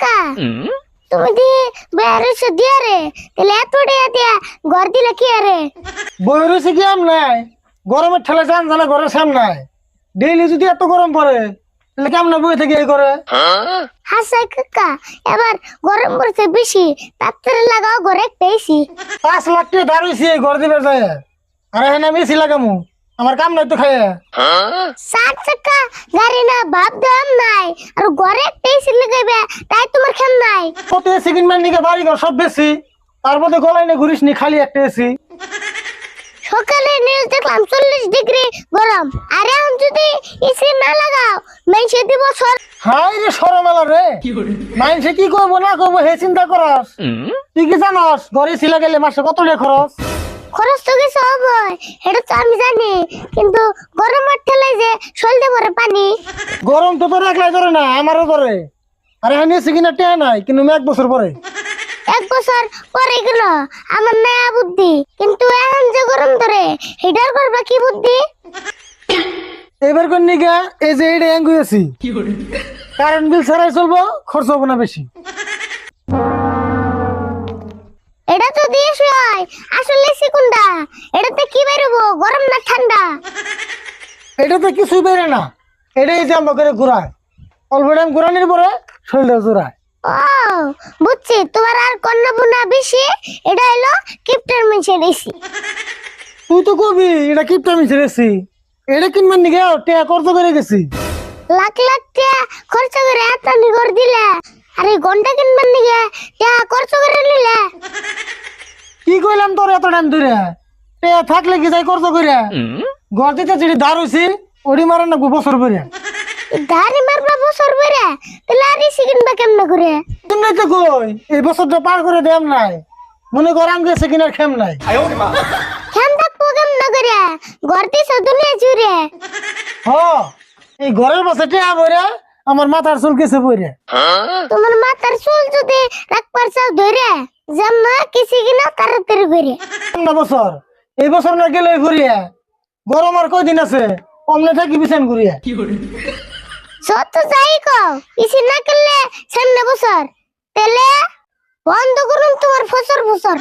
কাকা তুমি দি বেরোছ দিয়া রে তাহলে এত টাকা দিয়া ঘর দিলে কি আরে? বই রয়েছে কি আম নাই। গরমের ঠেলে যান জানা ঘরের সামনে ডেইলি যদি এত গরম পড়ে তাহলে কেমন বই থেকে এই করে হাসাই কাকা এবার গরম পড়ছে বেশি তাড়াতাড়ি লাগাও ঘরে একটা এসি পাঁচ লাখ টাকা দাঁড়িয়েছি ঘর দিবে যায়। আর এখানে আমি এসি লাগামু। আমার কাম নাই তো খাইয়া। চার চাকা গাড়ি না ভাব দাম নাই। আর ঘরে একটা এসি লাগাইবে তাই তোমার খেম নাই। কত এসি কিনবেন নিকে বাড়ি ঘর সব বেশি। তার মধ্যে গলাই নিয়ে ঘুরিস নি খালি একটা এসি। সকালে নিউজ দেখলাম চল্লিশ ডিগ্রি গরম। আর এখন যদি এসি না লাগাও মেনসে দিব সর হাই রে সরমেলা রে। মাইনসে কি করব না করব হে চিন্তা করস। তুই কি জানস ঘরে এসি লাগাইলে মাসে কত খরচ খরচ? তো কিছু হবে এটা তো আমি জানি কিন্তু গরমের ঠেলে যে সলতে পরে পানি। গরম তো তোর একলাই ধরে না আমারও ধরে। আর এখানে এসি কিনা টেয়া নাই কিন্তু এক বছর পরে। এক বছর পরে গেল আমার নয়া বুদ্ধি কিন্তু এখন যে গরম ধরে হিটার করবা কি বুদ্ধি? এবার কোন নিগা এই যে এটা অ্যাঙ্গু এসি কারেন্ট বিল ছাড়াই চলবো খরচ হব না বেশি। এটা তো দিয়ে হয় আসলে সিকুন্ডা এটাতে কি বেরোবো? গরম না ঠান্ডা? এটাতে কিছুই বেরে না। এটাই যে আমরা করে ঘুরায়। অল্প টাইম ঘুরানির পরে শরীরটা জোড়ায় ও বুঝছি। তোমার আর কন্যা বুনা বেশি এটা হলো কিপ্টার মেশিন এসি। তুই তো কবি এটা কিপটা মিছে এসি। এটা কিনবার নিগে টেয়া খরচ করে গেছি। লাখ লাখ টাকা খরচ করে এত নিগর দিলে আর ঘণ্টা কিনবার নিগে টাকা খরচ করে নিলে? কি কইলাম তোর এত টাইম ধরে? টেয়া থাকলে কি যাই খরচ করে ঘর দিতে যেটি দাঁড় হইছি ওডি মারে না বছর পরে। ধারি মারবা বছর বেড়ে তাহলে আর এসি কিনবা কেমনে করে? তুমি তো কই? এই বছরটা পার করে দেম নাই। মনে কর আম গেছে কিনার খেম নাই। খেম থাকব কেমনে করে? ঘর দিছ দুনিয়া জুড়ে। হ এই ঘরের পাশে টেয়া বইরা আমার মাথার চুল কেছে বইরা তোমার মাথার চুল যদি রাখবার চাও ধরে জামা কিসি কিনা তাড়াতাড়ি করে ঠান্ডা বছর। এই বছর না গেলে ঘুরিয়া গরম আর কয়দিন আছে? অমনে থাকি বিছান ঘুরিয়া। যত যাই কও ইসি না করলে সামনে বছর। তেলে বন্ধ করুন তোমার ফসর ফসর